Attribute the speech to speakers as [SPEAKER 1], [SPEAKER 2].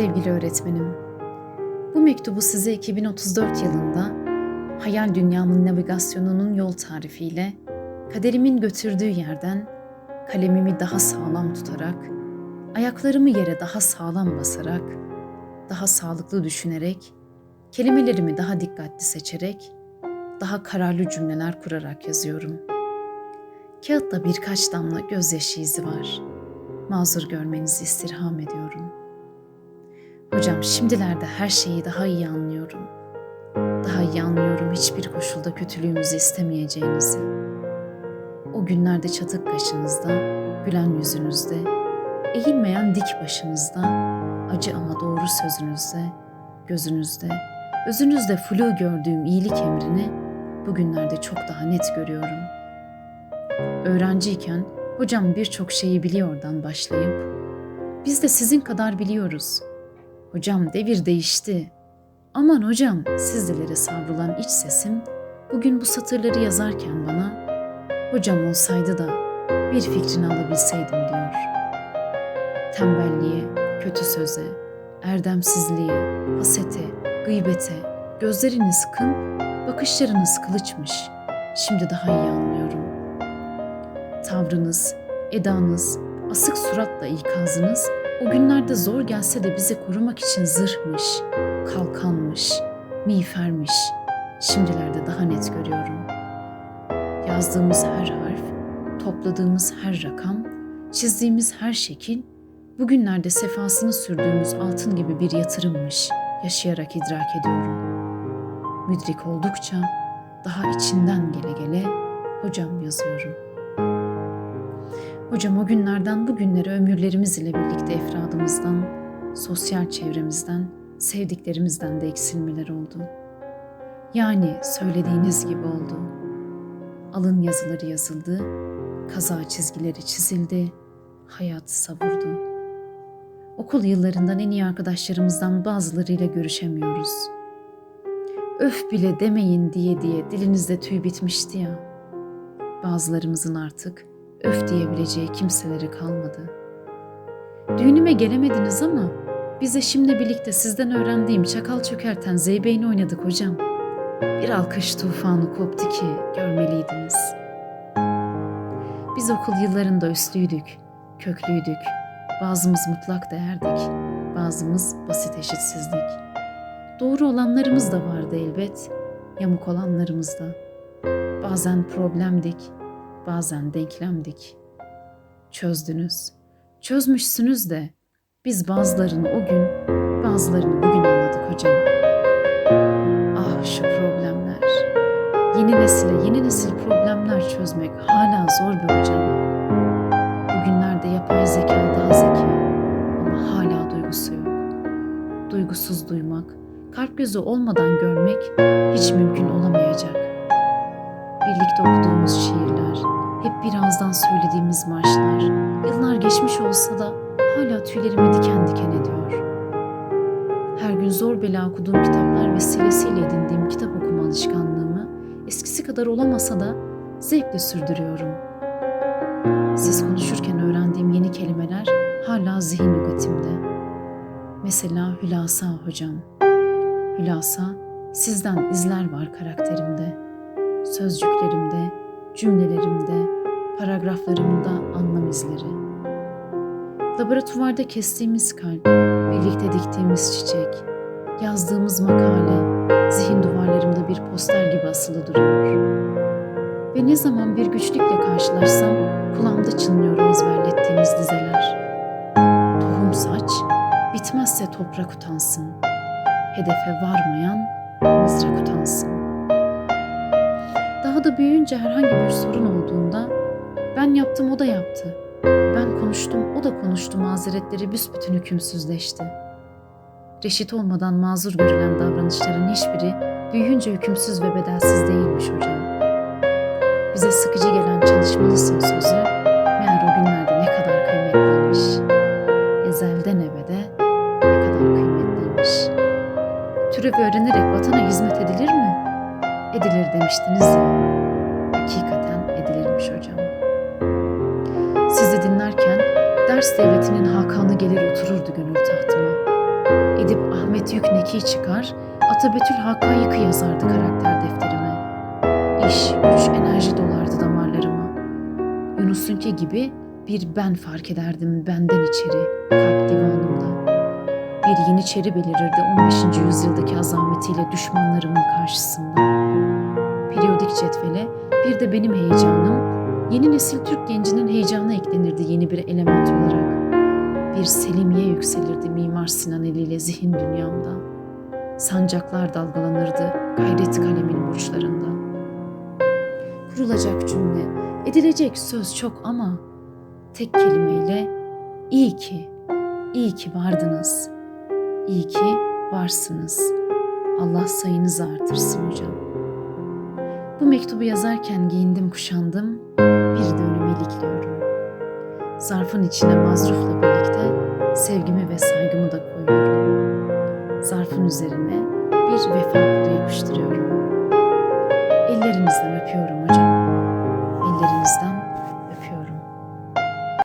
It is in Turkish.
[SPEAKER 1] Sevgili öğretmenim, bu mektubu size 2034 yılında hayal dünyamın navigasyonunun yol tarifiyle kaderimin götürdüğü yerden kalemimi daha sağlam tutarak, ayaklarımı yere daha sağlam basarak, daha sağlıklı düşünerek, kelimelerimi daha dikkatli seçerek, daha kararlı cümleler kurarak yazıyorum. Kağıtta birkaç damla gözyaşı izi var. Mazur görmenizi istirham ediyorum.'' Hocam şimdilerde her şeyi daha iyi anlıyorum. Daha iyi anlıyorum hiçbir koşulda kötülüğümüzü istemeyeceğinizi. O günlerde çatık kaşınızda, gülen yüzünüzde, eğilmeyen dik başınızda, acı ama doğru sözünüzde, gözünüzde, özünüzde flu gördüğüm iyilik emrini bugünlerde çok daha net görüyorum. Öğrenciyken hocam birçok şeyi biliyordan başlayıp biz de sizin kadar biliyoruz.'' Hocam devir değişti. Aman hocam sizlere savrulan iç sesim bugün bu satırları yazarken bana hocam olsaydı da bir fikrini alabilseydim diyor. Tembelliğe, kötü söze, erdemsizliğe, hasete, gıybete, gözlerini sıkın, bakışlarınız kılıçmış. Şimdi daha iyi anlıyorum. Tavrınız, edanız, asık suratla ikazınız o günlerde zor gelse de bizi korumak için zırhmış, kalkanmış, miğfermiş. Şimdilerde daha net görüyorum. Yazdığımız her harf, topladığımız her rakam, çizdiğimiz her şekil, bugünlerde sefasını sürdüğümüz altın gibi bir yatırımmış. Yaşayarak idrak ediyorum. Müdrik oldukça daha içinden gele gele hocam yazıyorum.'' Hocam o günlerden bugünlere ömürlerimiz ile birlikte efradımızdan, sosyal çevremizden, sevdiklerimizden de eksilmeler oldu. Yani söylediğiniz gibi oldu. Alın yazıları yazıldı, kaza çizgileri çizildi, hayat savurdu. Okul yıllarından en iyi arkadaşlarımızdan bazılarıyla görüşemiyoruz. Öf bile demeyin diye diye dilinizde tüy bitmişti ya. Bazılarımızın artık öf diyebileceği kimseleri kalmadı. Düğünüme gelemediniz ama bize şimdi birlikte sizden öğrendiğim çakal çökerten zeybeğini oynadık hocam. Bir alkış tufanı koptu ki görmeliydiniz. Biz okul yıllarında üstlüydük, köklüydük. Bazımız mutlak değerdik, bazımız basit eşitsizlik. Doğru olanlarımız da vardı elbet, yamuk olanlarımız da. Bazen problemdik, bazen denklemdik. Çözdünüz, çözmüşsünüz de biz bazılarını o gün, bazılarını bugün anladık hocam. Ah şu problemler. Yeni nesile yeni nesil problemler çözmek hala zor bir hocam. Bugünlerde yapay zeka daha zeki ama hala duygusu yok. Duygusuz duymak, kalp gözü olmadan görmek hiç mümkün olamayacak. Birlikte okuduğumuz şiirler, hep birazdan söylediğimiz marşlar, yıllar geçmiş olsa da hala tüylerimi diken diken ediyor. Her gün zor bela okuduğum kitaplar vesilesiyle edindiğim kitap okuma alışkanlığımı eskisi kadar olamasa da zevkle sürdürüyorum. Siz konuşurken öğrendiğim yeni kelimeler hala zihin lügatimde. Mesela hülasa hocam. Hülasa, sizden izler var karakterimde, sözcüklerimde, cümlelerimde, paragraflarımda anlam izleri. Laboratuvarda kestiğimiz kalp, birlikte diktiğimiz çiçek, yazdığımız makale, zihin duvarlarımda bir poster gibi asılı duruyor. Ve ne zaman bir güçlükle karşılaşsam kulağımda çınlıyor ezberlettiğimiz dizeler. Tohum saç, bitmezse toprak utansın. Hedefe varmayan mızrak utansın. Büyüyünce herhangi bir sorun olduğunda ben yaptım o da yaptı. Ben konuştum o da konuştu mazeretleri büsbütün hükümsüzleşti. Reşit olmadan mazur görülen davranışların hiçbiri büyüyünce hükümsüz ve bedelsiz değilmiş hocam. Bize sıkıcı gelen çalışmalısın sözü meğer o günlerde ne kadar kıymetliymiş. Ezelden ebede ne kadar kıymetliymiş. Türev öğrenerek vatana hizmet edilir mi? edilir demiştiniz ya. Hakikaten edilirmiş hocam. Sizi dinlerken ders devletinin hakanı gelir otururdu gönül tahtıma. Edip Ahmet Yükneki çıkar, Atabetül Hakkayık'ı yazardı karakter defterime. İş, güç, enerji dolardı damarlarıma. Yunus'unki gibi bir ben fark ederdim benden içeri, kalp divanımda. Bir yeniçeri belirirdi 15. yüzyıldaki azametiyle düşmanlarımın karşısında. Periyodik cetvele bir de benim heyecanım, yeni nesil Türk gencinin heyecanı eklenirdi yeni bir element olarak. Bir selimiye yükselirdi Mimar Sinan eliyle zihin dünyamda. Sancaklar dalgalanırdı gayret kalemin burçlarında. Kurulacak cümle, edilecek söz çok ama tek kelimeyle iyi ki, iyi ki vardınız, iyi ki varsınız. Allah sayınızı artırsın hocam. Bu mektubu yazarken giyindim kuşandım, bir de önüme ilikliyorum. Zarfın içine mazrufla birlikte sevgimi ve saygımı da koyuyorum. Zarfın üzerine bir vefa kulu yapıştırıyorum. Ellerinizden öpüyorum hocam. Ellerinizden